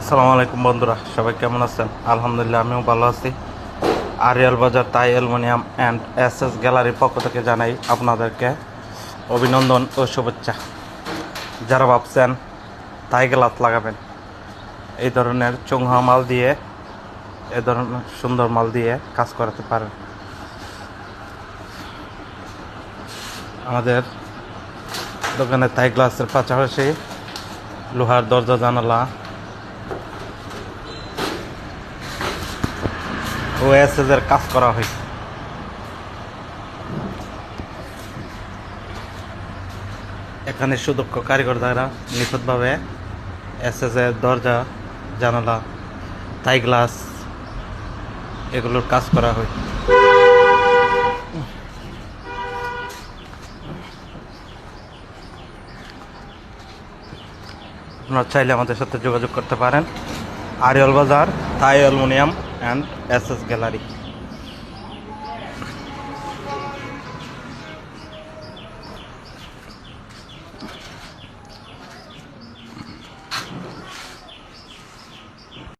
আসসালামু আলাইকুম বন্ধুরা, সবাই কেমন আছেন? আলহামদুলিল্লাহ, আমিও ভালো আছি। আরিয়াল বাজার তাই অ্যালুমিনিয়াম অ্যান্ড এস এস গ্যালারির পক্ষ থেকে জানাই আপনাদেরকে অভিনন্দন ও শুভেচ্ছা। যারা ভাবছেন, তাই গ্লাস লাগাবেন। এই ধরনের চুংহা মাল দিয়ে, এ ধরনের সুন্দর মাল দিয়ে কাজ করাতে পারেন। আমাদের দোকানে তাই গ্লাসের পাশাপাশি লোহার দরজা, জানালা ও এসএস এর কাজ করা হয় এখানে সুদক্ষ কারিগর দ্বারা নিখুঁতভাবে এসএস এর দরজা, জানালা থাই গ্লাস এগুলোর কাজ করা হয়। আপনারা চাইলে আমাদের সাথে যোগাযোগ করতে পারেন। Arial Bazar Thai aluminium and SS Gallery.